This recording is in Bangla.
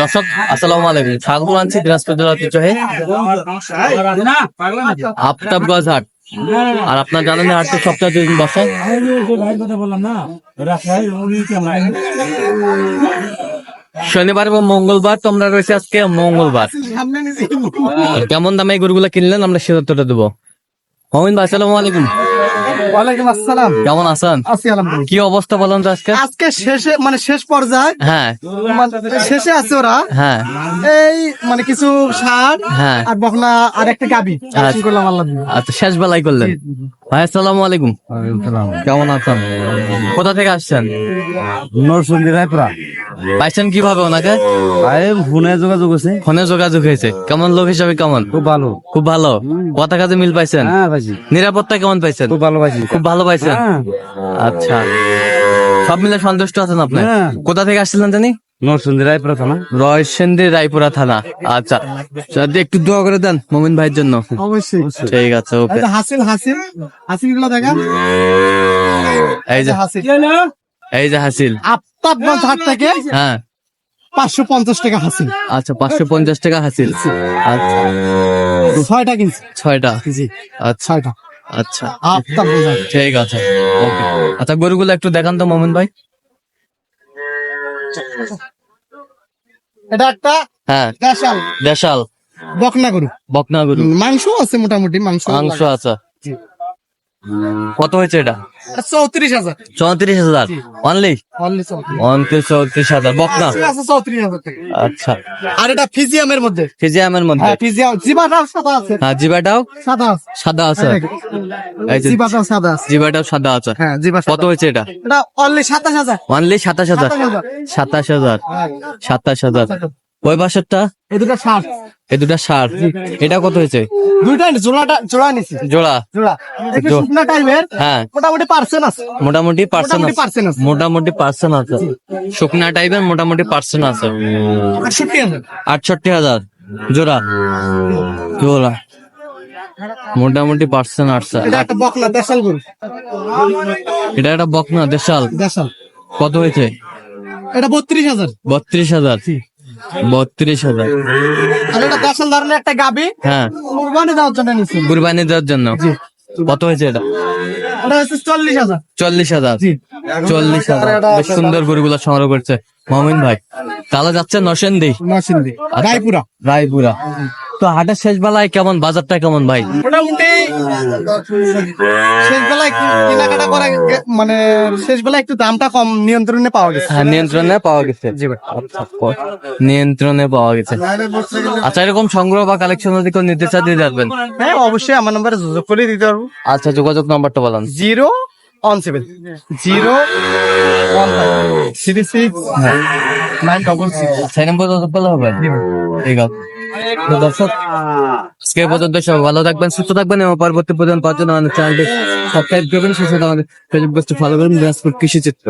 দর্শক, আসসালামু আলাইকুম। স্বাগত জানাচ্ছি দিনাজপুর জেলা ঐতিহ্যবাহী আফতাবগঞ্জ হাট আর আপনার জানেন এই হাটটি সপ্তাহে দুই দিন বসে। শনিবার এবং মঙ্গলবার তোমরা রয়েছে আজকে মঙ্গলবার। কেমন দামে গরুগুলো কিনলেন আমরা সে দেবো। মমিন ভাই, আসসালামু আলাইকুম। ওয়ালাইকুম আসসালাম। কেমন আছেন? আছি আলহামদুলিল্লাহ। কি অবস্থা বলেন তো আজকে? আজকে শেষে মানে শেষ পর্যায়ে হ্যাঁ। মানে শেষে আছে ওরা। হ্যাঁ। এই মানে কিছু ষাট হ্যাঁ। আর বকনা আর একটা গাবি। আচ্ছা। করলাম আল্লাহ আচ্ছা শেষ বেলায় করলেন। ভাই আসসালামু আলাইকুম। কেমন আছেন? কোথা থেকে আসছেন? নরসিংদী রায়পুরা। পাইছেন কীভাবে ওনাকে? ফোনে যোগাযোগ আছে। ফোনে যোগাযোগ হয়েছে। কেমন লোক হিসাবে কেমন? খুব ভালো। খুব ভালো। কথা কাজে মিল পাইছেন? হ্যাঁ নিরাপত্তা কেমন পাইছেন? খুব ভালো ভাইজি খুব ভালো পাইছেন? হ্যাঁ। আচ্ছা। সব মিলে সন্তুষ্ট আছেন আপনি? হ্যাঁ। কোথা থেকে আসছিলেন জানি রায়পুরা থানা। রায়পুরা থানা। আচ্ছা। একটু দোয়া করে দেন মমিন ভাইয়ের জন্য। অবশ্যই। ঠিক আছে ওকে। হাসিল হাসিল। হাসিলগুলো দেখা। এই যে হাসিল। এই যে হাসিল। আফতাবগঞ্জ হাট থেকে হ্যাঁ। পাঁচশো পঞ্চাশ টাকা হাসিল। আচ্ছা পাঁচশো পঞ্চাশ টাকা হাসিল। আচ্ছা। ছয়টা কিনছি। ছয়টা? জি। আচ্ছা। ছয়টা। আচ্ছা। আফতাবগঞ্জ ঠিক আছে। ওকে। আচ্ছা গরুগুলো একটু দেখান তো মোমিন ভাই। এটা একটা হ্যাঁ। দেশাল। দেশাল। বকনা গরু। বকনা গরু। মাংস আছে মোটামুটি মাংস মাংস আছে। কত হয়েছে এটা? চৌত্রিশ হাজার। চৌত্রিশ হাজার। অনলি অনলি চৌত্রিশ। হাজার। বকনা? চৌত্রিশ হাজার আচ্ছা। আর এটা ফিজিয়ামের মধ্যে। ফিজিয়ামের মধ্যে? হ্যাঁ ফিজিয়াম। জিবাটাও সাদা আছে। হ্যাঁ জিবাটাও সাদা আছে। সাদা আছে। এই যে জিবাটাও সাদা আছে। জিবাটাও সাদা আছে। হ্যাঁ জিবা কত হয়েছে এটা? এটা অনলি সাতাশ হাজার। অনলি সাতাশ হাজার। সাতাশ হাজার। সাতাশ হাজার। ওই বাসারটা? এই দুটো ষাট এই দুটা ষাট এটা কত হয়েছে? দুইটা জোড়াটা জোড়া নিছি। জোড়া। জোড়া। শুকনা টাইপের হ্যাঁ। মোটামুটি পার্সেন্ট আছে। মোটামুটি মোটামুটি আছে। মোটামুটি পার্সেন্ট আছে। শুকনা টাইপের মোটামুটি পার্সেন্ট আছে। আটষট্টি হাজার। জোড়া। জোড়া। মোটামুটি পার্সেন্ট আসছে এটা একটা দেশাল এটা একটা বকনা দেশাল। দেশাল। কত হয়েছে? এটা বত্রিশ হাজার। বত্রিশ হাজার। বত্রিশ হাজার। এটা ধরনের একটা গাবি। হ্যাঁ। কুরবানি দেওয়ার জন্য নিছি। কুরবানি দেওয়ার জন্য। কত হয়েছে এটা? চল্লিশ হাজার। চল্লিশ হাজার। চল্লিশ হাজার। বেশ সুন্দর গরুগুলো সংগ্রহ করছে। মমিন ভাই তাহলে যাচ্ছে নরসেন্দি নরসিংদী রায়পুরা। রায়পুরা। তো হাটের শেষ বেলায় কেমন? বাজারটা কেমন ভাই? মোটামুটি শেষ বেলায় কেনাকাটা করে মানে শেষ বেলায় একটু দামটা কম নিয়ন্ত্রণে পাওয়া গেছে। হ্যাঁ নিয়ন্ত্রণে পাওয়া গেছে। আচ্ছা, নিয়ন্ত্রণে পাওয়া গেছে। আচ্ছা এরকম সংগ্রহ বা কালেকশন যদি কেউ নিতে দিয়ে যাবেন হ্যাঁ অবশ্যই আমার নাম্বারে যোগাযোগ করে দিতে পারব। আচ্ছা যোগাযোগ নাম্বারটা বলেন। Zero one seven. Zero one six nine double six. সেই নম্বর যোগাযোগ করলে হবে। ঠিক আছে। দর্শক, আজকে পর্যন্ত সব ভালো থাকবেন, সুস্থ থাকবেন এবং পরবর্তী পর্যন্ত পাওয়ার আমাদের চ্যানেলটি সাবস্ক্রাইব করবেন। সেই সাথে আমাদের ফেসবুক পেজটি ফলো করবেন। দিনাজপুর কৃষি চিত্র।